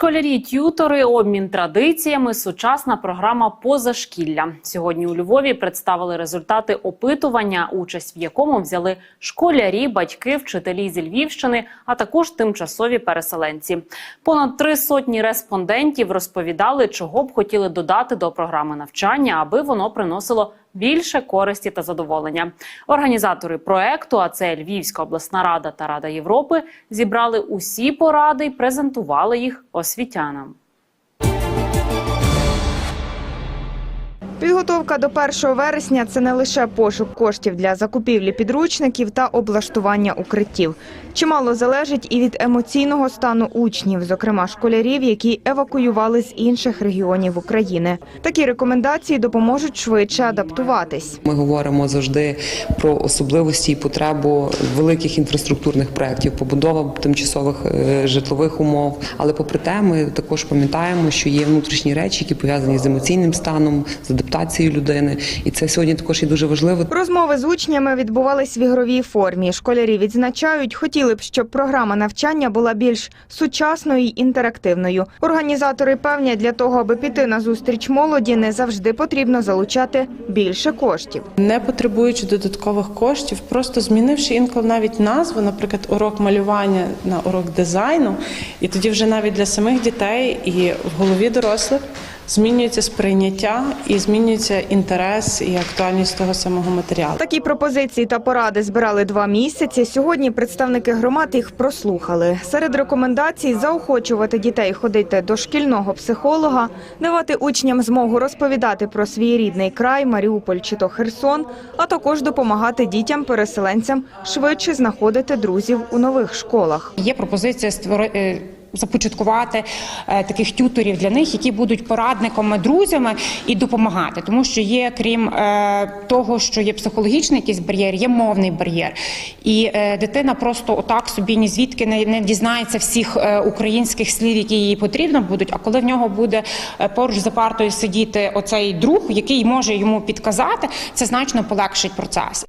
Школярі, т'ютори, обмін традиціями, сучасна програма позашкілля. Сьогодні у Львові представили результати опитування, участь в якому взяли школярі, батьки, вчителі зі Львівщини, а також тимчасові переселенці. Понад три сотні респондентів розповідали, чого б хотіли додати до програми навчання, аби воно приносило більше користі та задоволення. Організатори проекту, а це Львівська обласна рада та Рада Європи, зібрали усі поради і презентували їх освітянам. Підготовка до 1 вересня це не лише пошук коштів для закупівлі підручників та облаштування укриттів. Чимало залежить і від емоційного стану учнів, зокрема школярів, які евакуювали з інших регіонів України. Такі рекомендації допоможуть швидше адаптуватись. Ми говоримо завжди про особливості і потребу великих інфраструктурних проєктів, побудова тимчасових е, житлових умов. Але попри те, ми також пам'ятаємо, що є внутрішні речі, які пов'язані з емоційним станом, з адаптацією людини, і це сьогодні також є дуже важливо. Розмови з учнями відбувались в ігровій формі. Школярі відзначають, хотіли б, щоб програма навчання була більш сучасною й інтерактивною. Організатори певні, для того, аби піти на зустріч молоді, не завжди потрібно залучати більше коштів. не потребуючи додаткових коштів, просто змінивши інколи навіть назву, наприклад, урок малювання на урок дизайну, і тоді вже навіть для самих дітей і в голові дорослих змінюється сприйняття і змінюється інтерес і актуальність того самого матеріалу. Такі пропозиції та поради збирали два місяці. Сьогодні представники громад їх прослухали. Серед рекомендацій заохочувати дітей ходити до шкільного психолога, давати учням змогу розповідати про свій рідний край, Маріуполь чи то Херсон, а також допомагати дітям-переселенцям швидше знаходити друзів у нових школах. Є пропозиція створи- е, започаткувати е, таких тюторів для них, які будуть порадниками, друзями і допомагати, тому що є, крім е, того, що є психологічний якийсь бар'єр, є мовний бар'єр, і е, дитина просто отак собі ні звідки не, дізнається всіх українських слів, які їй потрібно будуть. А коли в нього буде поруч за партою сидіти оцей друг, який може йому підказати, це значно полегшить процес.